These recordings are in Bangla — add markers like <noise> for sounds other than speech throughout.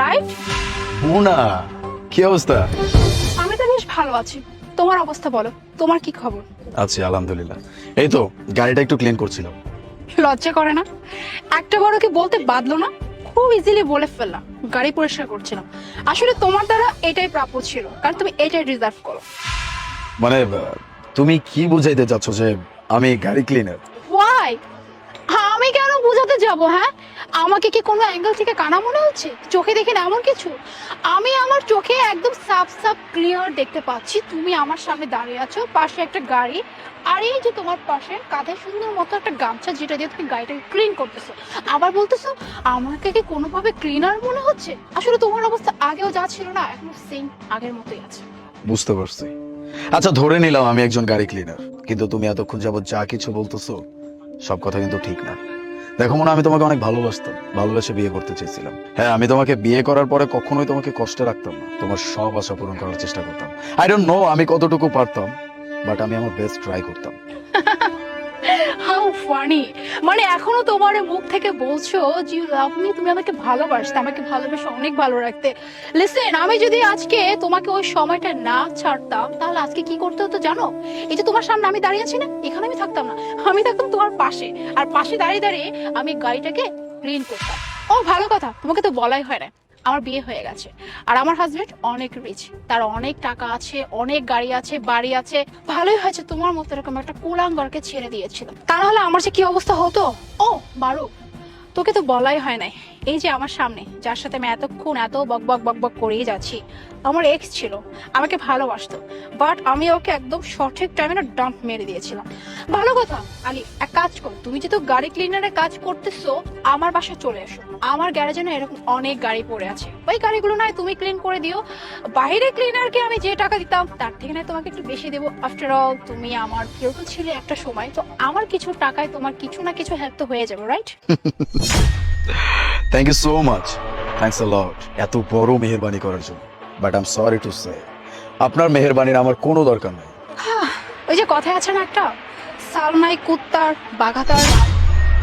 রাইট মুনা কি অবস্থা? আমি তো বেশ ভালো আছি। তোমার অবস্থা বলো তোমার কি খবর? আছি আলহামদুলিল্লাহ। এই তো গাড়িটা একটু ক্লিন করছিলাম লজ্জা করে না? একটা বড় কি বলতে বাদলো না? খুব ইজিলি বলে ফেললাম গাড়ি পরিষ্কার করছিলাম। আসলে তোমার দ্বারা এটাই প্রাপ্য ছিল কারণ তুমি এটাই রিজার্ভ করো। মানে তুমি কি বুঝাইতে চাচ্ছ যে আমি গাড়ি ক্লিনার ওয়াই আমি কেন বোঝাতে যাব হ্যাঁ? আমাকে কি কোনো অ্যাঙ্গেল থেকে কানা মনে হচ্ছে? চোখে দেখে না এমন কিছু? আমি আমার চোখে একদম সাফ সাফ, ক্লিয়ার দেখতে পাচ্ছি। তুমি আমার সামনে দাঁড়িয়ে আছো, পাশে একটা গাড়ি। আর এই যে তোমার পাশে কাঁধে সুন্দর মতো একটা গামছা, যেটা দিয়ে তুমি গাড়িটাকে ক্লিন করতেছো। আবার বলতেছো, আমাকে কি কোনোভাবে ক্লিনার মনে হচ্ছে? আসলে তোমার অবস্থা আগেও যা ছিল না, এখন সেম আগের মতোই আছে। বুঝতে পারছি। আচ্ছা ধরে নিলাম আমি একজন গাড়ি ক্লিনার কিন্তু তুমি এতক্ষণ যাবত যা কিছু বলতেছো, সব কথা কিন্তু ঠিক না। দেখো মনে আমি তোমাকে অনেক ভালোবাসতাম, ভালোবেসে বিয়ে করতে চেয়েছিলাম। হ্যাঁ আমি তোমাকে বিয়ে করার পরে কখনোই তোমাকে কষ্টে রাখতাম না। তোমার সব আশা পূরণ করার চেষ্টা করতাম। আই ডোন্ট নো আমি কতটুকু পারতাম বাট আমি আমার বেস্ট ট্রাই করতাম। ফানি মানে এখনও তোমার মুখ থেকে বলছো যে লাভ মি তুমি আমাকে ভালোবাসতে, আমাকে ভালোবেসে অনেক ভালো রাখতে। লিসেন আমি যদি আজকে তোমাকে ওই সময়টা না ছাড়তাম, তাহলে আজকে কি করতে হতো জানো? এই যে তোমার সামনে আমি দাঁড়িয়ে আছি না, এখানে আমি থাকতাম না। আমি থাকতাম তোমার পাশে, আর পাশে দাঁড়িয়ে দাঁড়িয়ে আমি গাড়িটাকে ক্লিন করতাম। ও, ভালো কথা, তোমাকে তো বলাই হয় না। আমার বিয়ে হয়ে গেছে। আর আমার হাজবেন্ড অনেক রিচ তার অনেক টাকা আছে, অনেক গাড়ি আছে, বাড়ি আছে। ভালোই হয়েছে তোমার মতো এরকম একটা কুলাঙ্গরকে ছেড়ে দিয়েছিল তা আমার যে কি অবস্থা হতো? ও বারু তোকে তো বলাই হয় নাই। এই যে আমার সামনে, যার সাথে আমি এতক্ষণ এত বক বক বক বক করেই যাচ্ছি, আমার এক্স ছিল, আমাকে ভালোবাসতো বাট আমি ওকে একদম সঠিক টাইমে না ডাম্প মেরে দিয়েছিলাম। ভালো কথা, আলি, এক কাজ কর, তুমি যেহেতু গাড়ি ক্লিনারে কাজ করতেছো, আমার বাসায় চলে এসো। আমার গ্যারেজে না এরকম অনেক গাড়ি পড়ে আছে। ওই গাড়িগুলো নয় তুমি ক্লিন করে দিও। বাইরে ক্লিনারকে আমি যে টাকা দিতাম, তার থেকে না তোমাকে একটু বেশি দেবো। আফটার অল তুমি আমার কেউ তো ছিলে একটা সময়, তো আমার কিছু টাকায় তোমার কিছু না কিছু হেল্প তো হয়ে যাবে right <laughs> thank you so much thanks a lot এত বড় মেহেরবানি করার জন্য। But I am sorry to say আপনার মেহেরবানির আমার কোনো দরকার নেই। ওই যে কথায় আছে না একটা? সালনাই কুত্তার, বাঘাতার,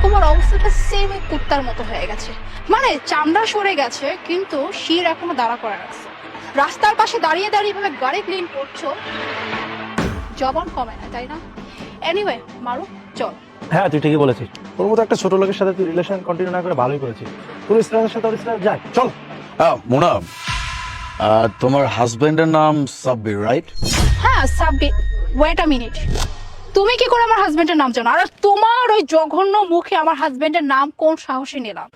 তোমার অবস্থাটা সেম ওই কুত্তার মতো হয়ে গেছে। মানে চামড়া সরে গেছে, কিন্তু শির এখনও দাঁড়া করে রাখছে রাস্তার পাশে দাঁড়িয়ে দাঁড়িয়ে ভাবে গাড়ি ক্লিন করছ, জবান কমে না, তাই না? এনিওয়ে মারু চল। হ্যাঁ তুই ঠিকই বলেছিস। তোর মতো একটা ছোট লোকের সাথে তুই রিলেশন কন্টিনিউ না করে ভালোই করেছিস। তোর ইসলামের সাথে ওর ইসলাম যাক চল। মোনা আহ, তোমার হাজবেন্ডের নাম সাব্বির রাইট হ্যাঁ সাব্বি ওয়েট আ মিনিট তুমি কি করে আমার হাজবেন্ডের নাম জানো? আর তোমার ওই জঘন্য মুখে আমার হাজবেন্ডের নাম কোন সাহসে নিলাম?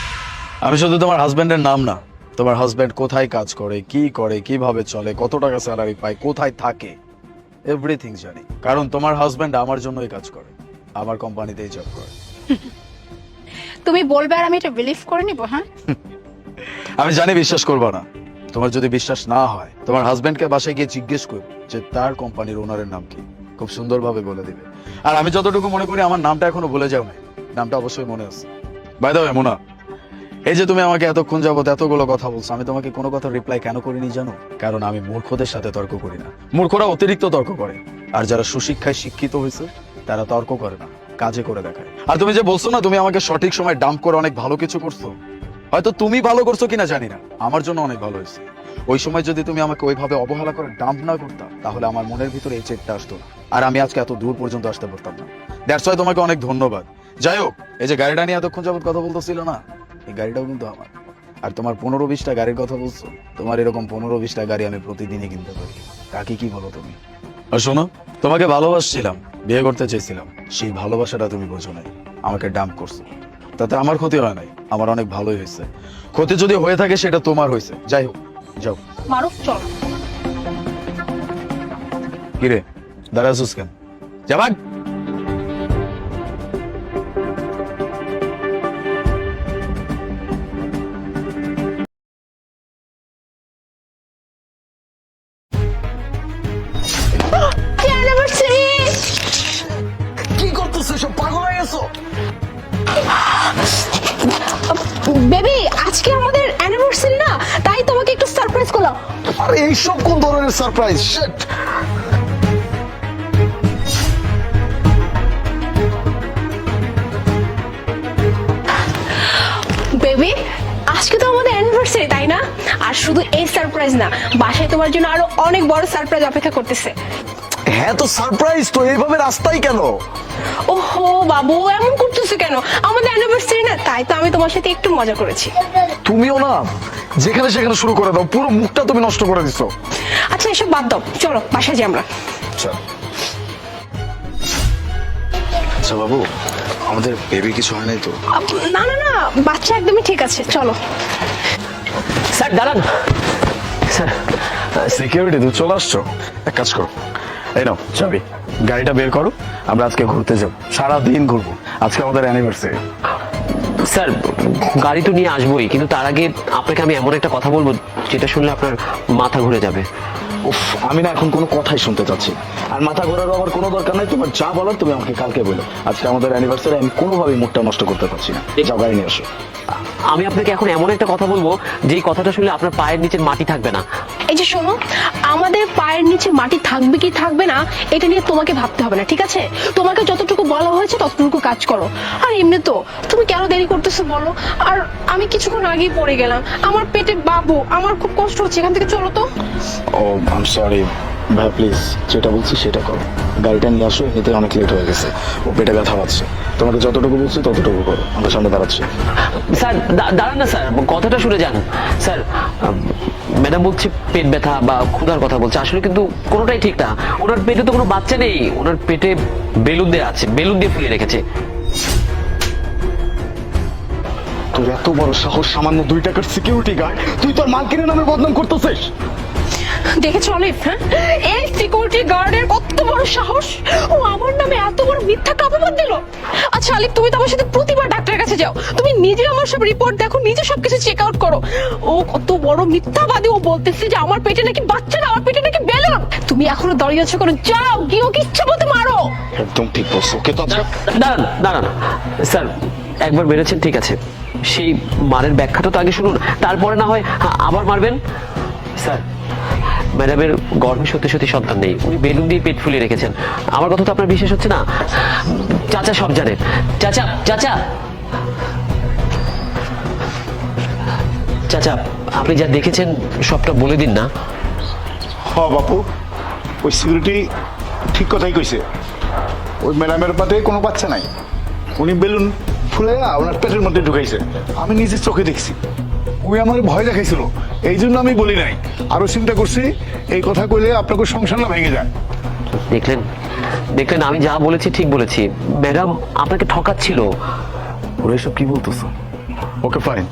<laughs> আমি শুধু তোমার হাজবেন্ডের নাম না তোমার হাজবেন্ড কোথায় কাজ করে কি করে কীভাবে চলে কত টাকা স্যালারি পায় কোথায় থাকে এভরিথিং জানি। কারণ তোমার হাজবেন্ড আমার জন্যই কাজ করে। আমার কোম্পানিতেই জব করে। তুমি বলবে আর আমি এটা বিলিভ করে নিবো হ্যাঁ? আমি জানি বিশ্বাস করবা না। তোমার যদি বিশ্বাস না হয় তোমার হাজবেন্ডকে বাসায় গিয়ে জিজ্ঞেস করবে যে তার কোম্পানির ওনারের নাম কি। খুব সুন্দরভাবে বলে দিবে। আর আমি যতটুকু মনে করি আমার নামটা এখনও ভুলে যাও না নামটা অবশ্যই মনে আছে। বাই দ্য মোনা এই যে তুমি আমাকে এতক্ষণ যাবত এতগুলো কথা বলছো আমি তোমাকে কোনো কথা রিপ্লাই কেন করিনি জানো? কারণ আমি মূর্খদের সাথে তর্ক করি না। মূর্খরা অতিরিক্ত তর্ক করে। আর যারা সুশিক্ষায় শিক্ষিত হয়েছে তারা তর্ক করে না, কাজে করে দেখায়। আর তুমি যে বলছো না, তুমি আমাকে সঠিক সময় ডাম্প করে অনেক ভালো কিছু করছ? হয়তো তুমি ভালো করছ কিনা জানি না, আমার জন্য অনেক ভালো হয়েছে। ওই সময় যদি তুমি আমাকে ওইভাবে অবহেলা করে ডাম্প না করতাম তাহলে আমার মনের ভিতরে এই চেকটা আসতো আর আমি আজকে এত দূর পর্যন্ত আসতে পারতাম না। দ্যাটস ওয়াই তোমাকে অনেক ধন্যবাদ। যাই হোক, এই যে গাড়িটা নিয়ে এতক্ষণ যাবত কথা বলতেছিল না, এই গাড়িটাও কিন্তু আমার। আর তোমার পনেরো বিশটা গাড়ির কথা বলছো, তোমার এরকম পনেরো বিশটা গাড়ি আমি প্রতিদিনই কিনতে পারি। কাকে কি বলো তুমি? আর শোনো তোমাকে ভালোবাসছিলাম বিয়ে করতে চেয়েছিলাম। সেই ভালোবাসাটা তুমি বোঝো নাই আমাকে ডাম্প করছ। তাতে আমার ক্ষতি হয় নাই আমার অনেক ভালোই হয়েছে। ক্ষতি যদি হয়ে থাকে সেটা তোমার হয়েছে। যাই হোক যাও। মারুফ চল। কিরে দাঁড়া আছিস কেন? যাবাক! আরে এইসব কোন ধরনের সারপ্রাইজ অ্যানিভার্সারি তাই না? আর শুধু এই সারপ্রাইজ না বাসায় তোমার জন্য আরও অনেক বড় সারপ্রাইজ অপেক্ষা করতেছে। হ্যাঁ তো সারপ্রাইজ তো এইভাবে রাস্তায় কেন? ওহো বাবু এমন করতেছো কেন? আমাদের অ্যানিভার্সারি না তাই তো আমি তোমার সাথে একটু মজা করেছি। তুমিও না যেখানে সেখানে শুরু করে দাও পুরো মুখটা তুমি নষ্ট করে দিছো। আচ্ছা এসব বাদ দাও চলো বাসায় যাই আমরা। আচ্ছা। বাবু আমাদের বেবি কিছু হয় নাই তো? না না না বাচ্চা একদমই ঠিক আছে চলো। স্যার দাঁড়ান। স্যার সিকিউরিটি তুমি চলে আসছো? এক কাজ করো। এই নাও চাবি। গাড়িটা বের করো আমরা আজকে ঘুরতে যাব। সারা দিন ঘুরবো। আজকে আমাদের অ্যানিভার্সারি স্যার গাড়ি তো নিয়ে আসবোই কিন্তু তার আগে আপনাকে আমি এমন একটা কথা বলব যেটা শুনলে আপনার মাথা ঘুরে যাবে। উফ আমি না এখন কোনো কথাই শুনতে চাচ্ছি না। আর মাথা ঘোরারও আমার কোনো দরকার নাই? তোমার যা বলার তুমি আমাকে কালকে বলো। আজকে আমাদের অ্যানিভার্সারি আমি কোনোভাবেই মুডটা নষ্ট করতে পারছি না। যাও গাড়ি নিয়ে আসো। আমি আপনাকে এখন এমন একটা কথা বলব যে কথাটা শুনলে আপনার পায়ের নিচে মাটি থাকবে না। এই যে শোনো আমাদের পায়ের নিচে মাটি থাকবে কি থাকবে না এটা নিয়ে তোমাকে ভাবতে হবে না ঠিক আছে? তোমাকে যতটুকু বলা হয়েছে ততটুকু কাজ করো। আর এমনি তো তুমি কেন দেরি করতেছো বলো? আর আমি কিছুক্ষণ আগেই পড়ে গেলাম। আমার পেটে বাবু আমার খুব কষ্ট হচ্ছে এখান থেকে চলো তো। ও আম সরি ভাই প্লিজ যেটা বলছি সেটা করো। গাড়িটা নিয়ে আসো এমনিতে অনেক লেট হয়ে গেছে। ও পেটে ব্যথা পাচ্ছে তোমাকে যতটুকু বলছি ততটুকু করো। আমরা সামনে দাঁড়াচ্ছি। স্যার দাঁড়ান না স্যার। কথাটা শুনে যান। স্যার ম্যাডাম বলছে পেট ব্যথা বা ক্ষুধার কথা বলছে। আসলে কিন্তু কোনোটাই ঠিক না। ওনার পেটে তো কোনো বাচ্চা নেই। ওনার পেটে বেলুন দিয়ে আছে বেলুন দিয়ে ফুলিয়ে রেখেছে। তোর এত বড় সাহস সামান্য দুই টাকার সিকিউরিটি গার্ড তুই তোর মালকিনের নামে বদনাম করতেছিস। দেখেছ অলিভ হ্যাঁ? এই সিকিউরিটি গার্ডের কত বড় সাহস? ও আমার নামে এত বড় মিথ্যা কাপড় দিল। আচ্ছা আলিফ তুমি তো আমার সাথে প্রতিবার ডাক্তারের কাছে যাও। তুমি নিজে আমার সব রিপোর্ট দেখো নিজে সবকিছু চেক আউট করো। ও কত বড় মিথ্যাবাদী ও বলতেছে যে আমার পেটে নাকি বাচ্চা না আমার পেটে নাকি বেলুন। তুমি এখনও দাঁড়িয়ে আছো করো যাও গিয়ে ওকে ইচ্ছা মতো মারো। একদম ঠিক বলছো। ওকে তো আজকে দাঁড়ান দাঁড়ান স্যার একবার মেরেছেন ঠিক আছে। সেই মারের ব্যাখ্যাটা তো আগে শুনুন তারপরে না হয় হ্যাঁ, আবার মারবেন। স্যার ম্যাডামের গর্ভে সত্যি সত্যি সন্তান নেই। উনি বেলুন দিয়ে পেট ফুলিয়ে রেখেছেন। আমার কথা তো আপনার বিশ্বাস হচ্ছে না? চাচা সব জানে। চাচা চাচা! চাচা, আপনি যা দেখেছেন, সবটা বলে দিন না। হ, বাপু। ওই সিকিউরিটি ঠিক কথাই কইছে। ওই ম্যাডামের পাতে কোনো বাচ্চা নাই। উনি বেলুন ফুলে ওনার পেটের মধ্যে ঢুকাইছে। আমি নিজের চোখে দেখছি। ওই আমার ভয় দেখাইছিল। এই জন্য আমি বলি নাই। আরও চিন্তা করছি এই কথা কইলে আপনাকে সংসার না ভেঙে যায়। দেখলেন দেখলেন আমি যা বলেছি ঠিক বলেছি। ম্যাডাম আপনাকে ঠকাচ্ছিল। ওরা এসব কি বলতেছো? ওকে ফাইন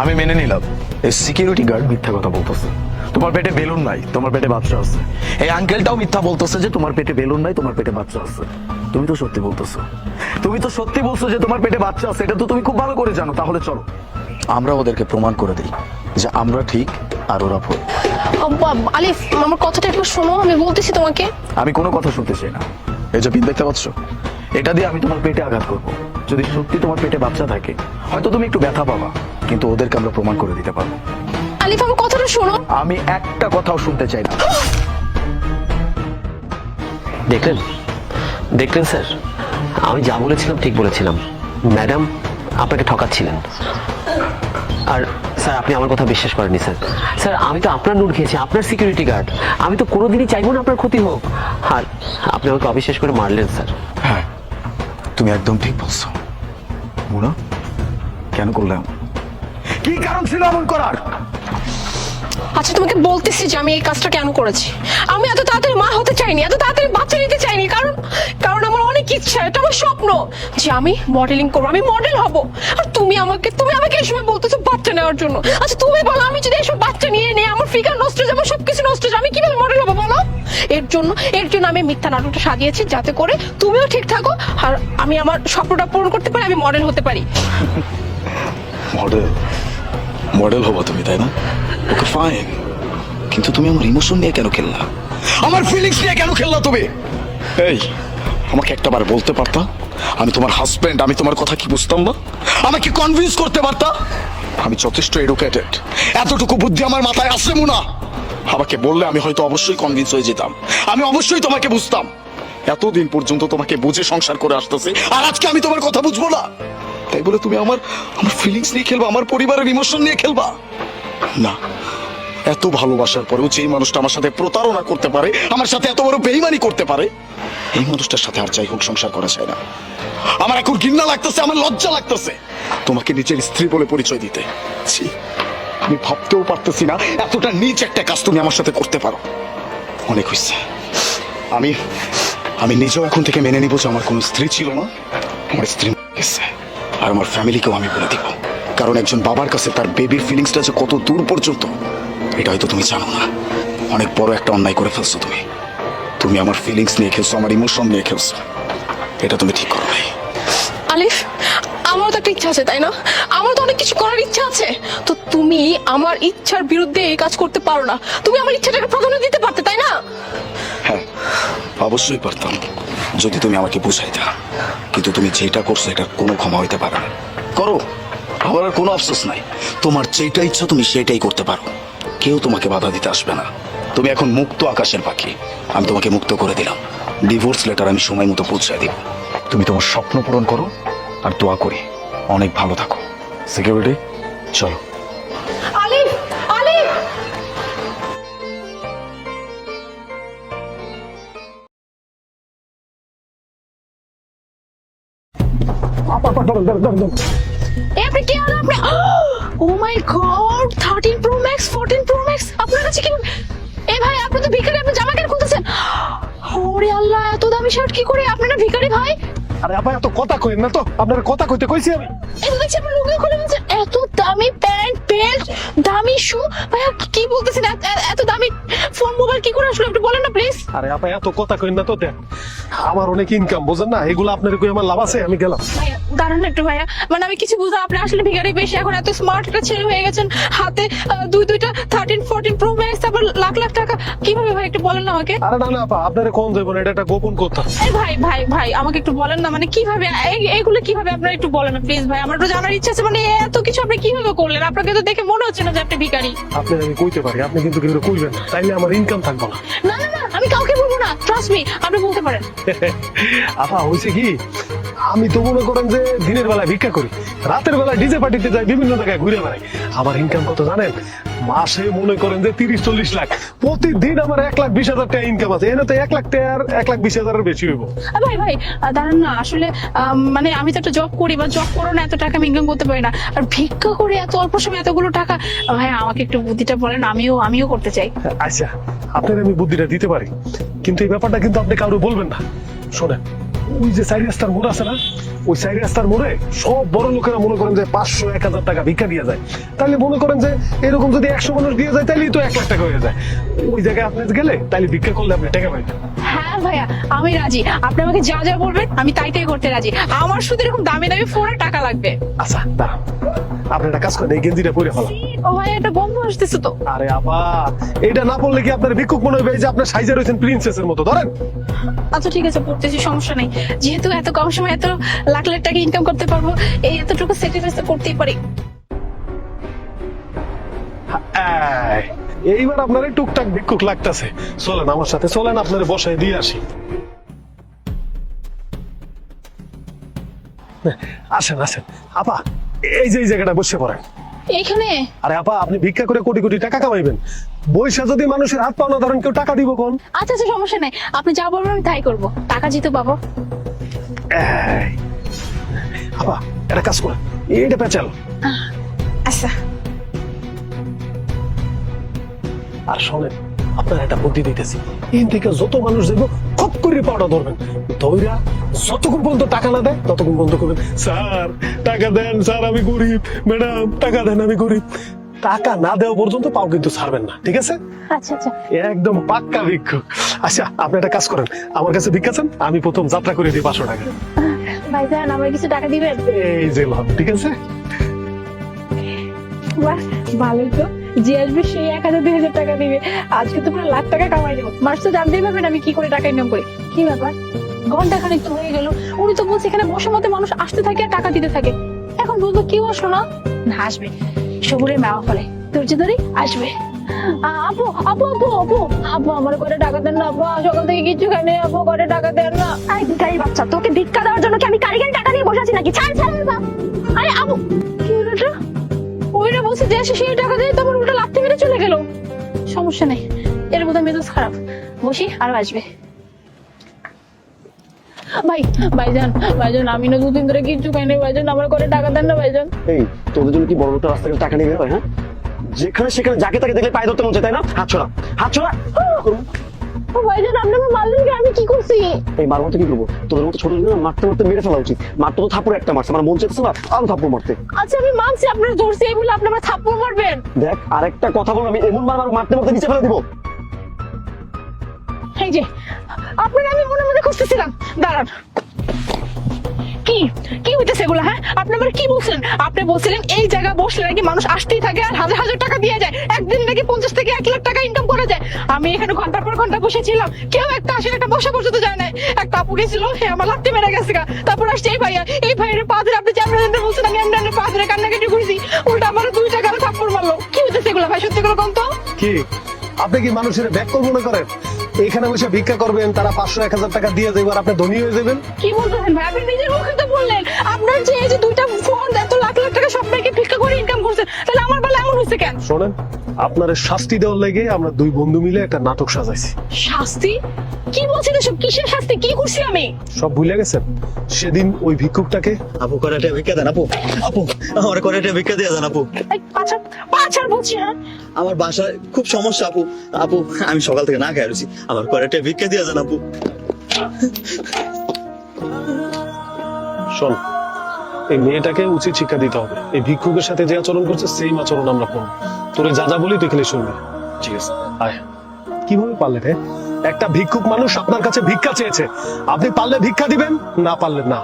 আমি মেনে নিলাম। এই সিকিউরিটি গার্ড মিথ্যা কথা বলতেছে। তোমার পেটে বেলুন নাই তোমার পেটে বাচ্চা আছে। এই আঙ্কেলটাও মিথ্যা বলতেছে যে তোমার পেটে বেলুন নাই তোমার পেটে বাচ্চা আছে। তুমি তো সত্যি বলতেছো। তুমি তো সত্যি বলছো যে তোমার পেটে বাচ্চা আছে এটা তো তুমি খুব ভালো করে জানো। তাহলে চলো। আমরা ওদেরকে প্রমাণ করে দিই যে আমরা ঠিক আর ওরা ভুল। আব্বা, আলিফ আমার কথাটা একটু শোনো আমি বলতেছি তোমাকে। আমি কোনো কথা শুনতে চাই না। এই যে পিন দেখতে পাচ্ছ? এটা দিয়ে আমি তোমার পেটে আঘাত করব। যদি সত্যি তোমার পেটে বাচ্চা থাকে হয়তো তুমি একটু ব্যথা পাবা কিন্তু ওদেরকে আমরা প্রমাণ করে দিতে পারব। আলিফ আমার কথাটা শোনো। আমি একটা কথাও শুনতে চাই না। দেখলেন? দেখলেন স্যার? আমি যা বলেছিলাম ঠিক বলেছিলাম। ম্যাডাম আপনাকে ঠকাচ্ছিলেন। আর স্যার আপনি আমার কথা বিশ্বাস করেননি স্যার। স্যার আমি তো আপনার নুন খেয়েছি আপনার সিকিউরিটি গার্ড আমি তো কোনোদিনই চাইব না আপনার ক্ষতি হোক। আর আপনি আমাকে অবিশ্বাস করে মারলেন স্যার। হ্যাঁ তুমি একদম ঠিক বলছো। মুনা কেন করলাম কি কারণ ছিল এমন করার? আচ্ছা তোমাকে বলতেছি যে আমি এই কাজটা কেন করেছি। আমি এত তাড়াতাড়ি মা হতে চাইনি এত তাড়াতাড়ি বাচ্চা নিতে চাইনি কারণ কারণ ইচ্ছা এটা আমার স্বপ্ন। যে আমি মডেলিং করব আমি মডেল হব। আর তুমি আমাকে তুমি আমাকে এই সময় বলতেছো বাচ্চা নেওয়ার জন্য। আচ্ছা তুমি বলো আমি যদি এসব বাচ্চা নিয়ে নিয়ে আমার ফিগার নষ্ট হয়ে যাবে সবকিছু নষ্ট হয়ে যাবে আমি কীভাবে মডেল হব বলো? এর জন্য এর জন্য আমি মিথ্যা নাটকটা সাজিয়েছি যাতে করে তুমিও ঠিক থাকো আর আমি আমার স্বপ্নটা পূরণ করতে পারি আমি মডেল হতে পারি। মডেল মডেল হব তুমি তাই না? ওকে ফাইন কিন্তু তুমি আমার ইমোশন নিয়ে কেন খেললা? আমার ফিলিংস নিয়ে কেন খেললা তুমি? এই আমাকে একটাবার বলতে পারতা? আমি তোমার হাজবেন্ড আমি তোমার কথা কি বুঝতাম না? আমাকে কনভিন্স করতে পারতা? আমি যথেষ্ট এডুকেটেড এতটুকু বুদ্ধি আমার মাথায় আসে মুনা। আমাকে বললে আমি হয়তো অবশ্যই কনভিন্স হয়ে যেতাম। আমি অবশ্যই তোমাকে বুঝতাম। এতদিন পর্যন্ত তোমাকে বুঝে সংসার করে আসতেছি, আর আজকে আমি তোমার কথা বুঝব না। তাই বলে তুমি আমার আমার ফিলিংস নিয়ে খেলবা, আমার পরিবারের ইমোশন নিয়ে খেলবা। না এত ভালোবাসার পরেও যেই মানুষটা আমার সাথে প্রতারণা করতে পারে, আমার সাথে এত বড় বেইমানি করতে পারে, এই মানুষটার সাথে আর যাই হোক সংসার করা যায় না। আমার এখন ঘৃণা লাগতেছে, আমার লজ্জা লাগতেছে। তোমাকে নিজের স্ত্রী বলে পরিচয় দিতে। ছি, আমি ভাবতেও পারতেছি না এতটা নিচ একটা কাজ তুমি আমার সাথে করতে পারো। অনেক হয়েছে আমি আমি নিজেও এখন থেকে মেনে নিব যে আমার কোনো স্ত্রী ছিল না, আমার স্ত্রী গেছে। আর আমার ফ্যামিলিকেও আমি বলে দিব। কারণ একজন বাবার কাছে তার বেবির ফিলিংসটা যে কত দূর পর্যন্ত এটা হয়তো তুমি জানো না। অনেক বড় একটা অন্যায় করে ফেলছো তুমি। তুমি আমার ফিলিংস নিয়ে খেলছো আমার ইমোশন নিয়ে খেলছো। এটা তুমি ঠিক করো নাই। আলিফ আমারও তো একটা ইচ্ছা আছে তাই না? আমার তো অনেক কিছু করার ইচ্ছা আছে। তো তুমি আমার ইচ্ছার বিরুদ্ধে এই কাজ করতে পারো না। তুমি আমার ইচ্ছাটাকে প্রাধান্য দিতে পারতে তাই না? হ্যাঁ অবশ্যই পারতাম। যদি তুমি আমাকে বুঝাইতা। কিন্তু তুমি যেটা করছ এটার কোনো ক্ষমা হইতে পারে না। করো। আমার আর কোনো আফসোস নাই। তোমার যেটা ইচ্ছা তুমি সেটাই করতে পারো। কেউ তোমাকে বাধা দিতে আসবে না। তুমি এখন মুক্ত আকাশের পাখি। আমি তোমাকে মুক্ত করে দিলাম। ডিভোর্স লেটার আমি সময় মতো পৌঁছায় দিব। তুমি তোমার স্বপ্ন পূরণ করো আর দোয়া করি। অনেক ভালো থাকো। সিকিউরিটি চলো। আলিফ! আলিফ! এ আপনি কি হলো আপনি? ও my God 13 pro max 14 pro max আপনার কাছে কি এ ভাই, আপনি তো ভিখারি, আপনি জামা কেন খুলতেছেন? ওরে আল্লাহ, এত দামি শার্ট কি করে? আপনি না ভিখারি ভাই? আরে আপা এত কথা কইেন না তো। আপনার কথা কইতে কইছি আমি। আপনার লুঙ্গি খুলে এত দামি প্যান্ট বেল্ট দামি শু। ভাইয়া কি বলতেছেন? এত- দামি ফোন মোবাইল কি করে আসলো? একটু বলেন না প্লিজ আরে আপা এত কথা কইেন না তো দেখ আমার অনেক ইনকাম বোঝেন না? এগুলো আপনার কই আমার লাভ আছে? আমি গেলাম। ভাইয়া দাঁড়ান একটু ভাইয়া। মানে আমি কিছু বুঝলাম আপনি আসলে ভিখারি বেশি এখন এত স্মার্ট একটা ছেলে হয়ে গেছেন। হাতে দুই দুইটা থার্টিন ফোরটিন প্রো ম্যাক্স তারপর লাখ লাখ টাকা। কীভাবে ভাই একটু বলেন না আমাকে। আরে না না আপা আপনার কোন না? এটা একটা গোপন কথা। এই ভাই ভাই ভাই আমাকে একটু বলেন না মানে কীভাবে এইগুলো কীভাবে আপনারা একটু বলেন প্লিজ ভাই? আমার একটু জানার ইচ্ছা আছে মানে এত কিছু আপনি কীভাবে করলেন? আপনাকে তো দেখে মনে হচ্ছে না যে আপনি ভিখারি। আপনি আমি কইতে পারি আপনি কিন্তু কিন্তু কইবেন তাইলে আমার ইনকাম থাকবে না। না না আমি কাউকে বলব না ট্রাস্ট মি আপনি বলতে পারেন। <laughs> আপা হয়েছে কি? আমি তো মনে করেন যে দিনের বেলা ভিক্ষা করি রাতের বেলা ডিজে পার্টিতে যাই বিভিন্ন জায়গায় ঘুরে বেড়াই। আমার ইনকাম কত জানেন? মাসে মনে করেন যে তিরিশ চল্লিশ লাখ। প্রতিদিন আমার এক লাখ বিশ হাজার টাকা ইনকাম আছে। এনে তো এক লাখ টাকা আর এক লাখ বিশ হাজারের বেশি হইব। ভাই ভাই দাঁড়ান না আসলে মানে আমি তো একটা জব করি বা জব করো না এত টাকা আমি ইনকাম করতে পারি না। আর ভিক্ষা করে এত অল্প সময় এতগুলো টাকা ভাই আমাকে একটু বুদ্ধিটা বলেন আমিও আমিও করতে চাই। আচ্ছা আপনার আমি বুদ্ধিটা দিতে পারি। কিন্তু এই ব্যাপারটা কিন্তু আপনি কারও বলবেন না। শোনেন ওই যে চারি রাস্তার মোড় আছে না ওই চারি রাস্তার মোড়ে সব বড় লোকেরা মনে করেন যে পাঁচশো এক হাজার টাকা ভিক্ষা দিয়ে যায়। তাহলে মনে করেন যে এরকম যদি একশো মানুষ দিয়ে যায় তাহলেই তো এক লাখ টাকা হয়ে যায়। ওই জায়গায় আপনি গেলে তাহলে ভিক্ষা করলে আপনি টাকা পাইবেন হ্যাঁ ভাইয়া আমি রাজি। আপনি আমাকে যা যা বলবেন আমি তাই তাই করতে রাজি। আমার শুধু এরকম দামি দামি ফোনে টাকা লাগবে। আচ্ছা দাঁড়ান আপনি একটা কাজ করেন এই গেঞ্জিটা পরে ফেলান। ও ভাই একটা গন্ধ আসতেছে তো। আরে আপা এটা না পড়লে কি আপনার ভিক্ষুক মনে হবে যে আপনার সাইজে রয়েছেন প্রিন্সেসের মতো ধরেন? আচ্ছা ঠিক আছে পড়তেছি সমস্যা নেই। যেহেতু এত কম সময় এত লাখ লাখ টাকা ইনকাম করতে পারব, এই এতটুকু স্যাক্রিফাইস তো করতেই পারি। এইবার আপনার টুকটাক ভিক্ষুক লাগতেছে। চলেন আমার সাথে, চলেন আপনার বসায় দিয়ে আসি। আসেন আসেন। আপা, এই যে, এই জায়গাটা বসে পড়েন। এইখানে? আরে আপা আপনি ভিক্ষা করে কোটি কোটি টাকা কামাইবেন। বৈশা যদি মানুষের হাত পাওনা ধরেন কেউ টাকা দিব কোন আচ্ছা আচ্ছা সমস্যা নাই। আপনি যা বলবেন আমি তাই করব। টাকা জিতে পাবো আপা একটা কাজ কর এইটা পেঁচাল। আচ্ছা। আর শোনেন আপনার একটা বুদ্ধি দিতেছি। থেকে যত মানুষ যাইব খপ করে পাওয়া ধরবেন। ধৈরা যতক্ষণ পর্যন্ত টাকা না দেয় ততক্ষণ বন্ধ করবেন। স্যার টাকা দেন স্যার আমি গরিব। ম্যাডাম টাকা দেন আমি গরিব। টাকা না দেওয়া পর্যন্ত পাও কিন্তু ছাড়বেন না ঠিক আছে? আচ্ছা আচ্ছা। একদম পাক্কা ভিক্ষুক। আচ্ছা আপনি একটা কাজ করেন। আমার কাছে ভিক্ষাছেন আমি প্রথম যাত্রা করে দিই পাঁচশো টাকা। ভাইজান আমার কিছু টাকা দিবেন? এই যে ঠিক আছে? বাহ ভালোই তো। যে আসবে সেই এক হাজার, দুই হাজার টাকা দিবে। আজকে তো পুরো লাখ টাকা কামাই দেবো মাস তো জানতেই পারবেন আমি কি করে টাকা ইনকাম করি। কি ব্যাপার? ঘণ্টা খানিক তো হয়ে গেল। উনি তো বলছে এখানে বসে মতে মানুষ আসতে থাকে আর টাকা দিতে থাকে। এখন বলব কেউ আসলো না। না, আসবে। সবুরের মেওয়া ফলে। ধৈর্য ধরে আসবে। আপু আপু আপু আপু। আপু, আমার করে টাকা দেন না, আপু। সকাল থেকে কিছু খাই নাই, আপু। করে টাকা দেন না। আরে ভিখারি বাচ্চা। তোকে ভিক্ষা দেওয়ার জন্য কি আমি কারিগরি টাকা নিয়ে বসে আছি নাকি? ছাড় ছাড়। আরে, আপু ওইটা বলছে যে সেই টাকা দিয়ে উল্টা লাথি মেরে চলে গেল। সমস্যা নেই। এর বোধহয় মেজাজ খারাপ। বসি আরও আসবে। ভাই ভাইজান ভাইজান আমি না দুদিন ধরে কিচ্ছু খাই নাই। ভাইজান আমার করে টাকা দেন না ভাইজান। এই তোদের জন্য কি বড় লোকটা রাস্তাঘাটে টাকা নিয়ে বের হয় হ্যাঁ? যেখানে সেখানে যাকে তাকে দেখলে পায়ে ধরতে মন চায় তাই না? হাত ছড়া হাত ছড়া। ও ভাইজান আপনি আমার মারলেন কি করছি? এই মারবো তো কি করব? তোদের মতো ছোট না মারতে মারতে মেরে ফেলা উচিত। মারতে তো থাপড় একটা মারছে আমার মন চাইছে না আরও থাপড় মারতে। আচ্ছা আমি মানছি আপনার ধরছি এই বলে আপনি আমার থাপ্পড় মারবেন। দেখ আরেকটা কথা বল আমি এমন মার মারতে মারতে নিচে ফেলে দিব। এই যে আপনার আমি মনে মনে খুঁজতেছিলাম। দাঁড়ান। কি? কি হইতেছে এগুলো হ্যাঁ? আপনি আমার কি বলছেন? আপনি বলছিলেন এই জায়গা বসলে নাকি মানুষ আসতেই থাকে আর হাজার হাজার টাকা দিয়ে যায়। একদিন নাকি পঞ্চাশ থেকে এক লাখ টাকা ইনকাম করা যায়। আমি এখানে ঘণ্টার পর ঘণ্টা বসেছিলাম। কেউ একটা আসে একটা বসা পর্যন্ত যায় না একটা আপু গেছিল, সে আমার লাত্তি মেরে গেছে। তারপর আসছে এই ভাইয়া। এই ভাইয়ের পা আপনি যেমন বলছেন, আমি এমনি পা কান্নাকাটি করেছি। উল্টা আমার দুই টাকা থাপ্পড় মারলো। কি হইতেছে এগুলো ভাই? সত্যি করে কোন তো কি? আপনি কি মানুষের ব্যাক মনে করেন? এখানে বসে ভিক্ষা করবেন, তারা পাঁচশো এক হাজার টাকা দিয়ে দেবেন, আপনি ধনী হয়ে যাবেন। কি বলতেছেন ভাই? আপনি নিজের মুখে তো বললেন। আপনার যে এই যে দুইটা ফোন এত লাখ লাখ টাকা সব ভিক্ষা করে ইনকাম করছেন তাহলে আমার এমন হয়েছে কেন? শোনেন আপনার শাস্তি দেওয়ার লেগে আমরা দুই বন্ধু মিলে একটা নাটক সাজাইছি। শাস্তি? কি বলছেন এসব? কিসের শাস্তি? কি করছি আমি? সব ভুলে গেছেন? সেদিন ওই ভিক্ষুকটাকে আপু করাটা ভিক্ষা দেন আপু। আপু আমার করাটা ভিক্ষা দিয়ে দেন আপু। পাছার বলছি হ্যাঁ? আমার বাসায় খুব সমস্যা আপু। আপু আমি সকাল থেকে না খেয়ে রয়েছি। আমার করাটা ভিক্ষা দিয়ে দেন আপু। শোন এই মেয়েটাকে উচিত শিক্ষা দিতে হবে। এই ভিক্ষুকের সাথে যে আচরণ করছে সেই আচরণ আমরা করব। তোরে যা যা বলি তুই খালি শুনবি। ঠিক আছে। আয়। কীভাবে পারলে রে? একটা ভিক্ষুক মানুষ আপনার কাছে ভিক্ষা চেয়েছে। আপনি পারলে ভিক্ষা দিবেন না পারলে না।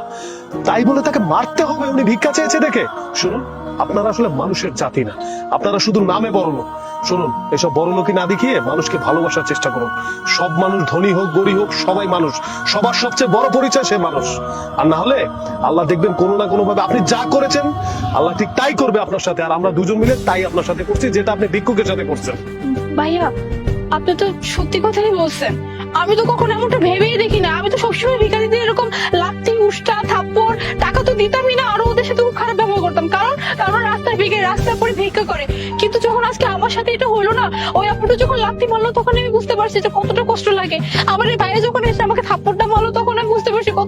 তাই বলে তাকে মারতে হবে উনি ভিক্ষা চেয়েছে দেখে। শুনুন। আপনারা আসলে মানুষের জাতি না। আপনারা শুধু নামে বড় লোক। শুনুন, এসব বড় লোকই না দেখিয়ে মানুষকে ভালোবাসার চেষ্টা করুন। সব মানুষ ধনী হোক, গরিব হোক, সবাই মানুষ। সবার সবচেয়ে বড় পরিচয় সে মানুষ। আর না হলে আল্লাহ দেখবেন কোনো না কোনো ভাবে আপনি যা করেছেন, আল্লাহ ঠিক তাই করবে আপনার সাথে। আর আমরা দুজন মিলে তাই আপনার সাথে করছি, যেটা আপনি ভিক্ষুকের সাথে করছেন। ভাইয়া, আপনি তো সত্যি কথাই বলছেন। আমি তো কখনো এমনটা ভেবেই দেখি না। আমি তো সবসময় ভিখারিদের এরকম লাথি উষ্টা, থাপ্পড়, টাকা তো দিতামই না, আরও ওদের সাথে খুব খারাপ ব্যবহার করতাম। কারণ কারণ রাস্তার ভিগে রাস্তার পরে ভিক্ষা করে। কিন্তু যখন আজকে আমার সাথে এটা হলো না, ওই আপুটা যখন লাথি মারলো তখন আমি বুঝতে পারছি যে কতটা কষ্ট লাগে। আমার এই ভাইয়া যখন এসে আমাকে থাপ্পড়টা মারলো, তখন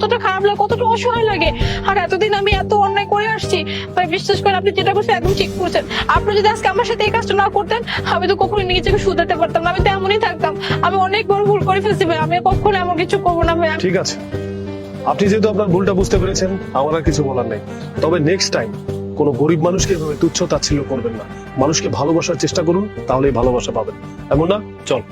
কতটা খারাপ লাগে, কতটা অসহায় লাগে। আর এতদিন আমি এত অন্যায় করে আসছি ভাই বিশ্বাস করেন আপনি যেটা করছেন একদম ঠিক করছেন আপনি যদি আজকে আমার সাথে এই কাজটা না করতেন, আমি তো কখনো নিজেকে শুধাতে পারতাম না, আমি তো এমনই থাকতাম। আমি অনেক বড় ভুল করে ফেলছি ভাই, আমি কখনো এমন কিছু করব না ভাই। ঠিক আছে। আপনি যেহেতু আপনার ভুলটা বুঝতে পেরেছেন, আমার আর কিছু বলার নেই। তবে নেক্সট টাইম কোনো গরিব মানুষকে এভাবে তুচ্ছ তাচ্ছিল্য করবেন না। মানুষকে ভালোবাসার চেষ্টা করুন, তাহলেই ভালোবাসা পাবেন। এমন না? চল।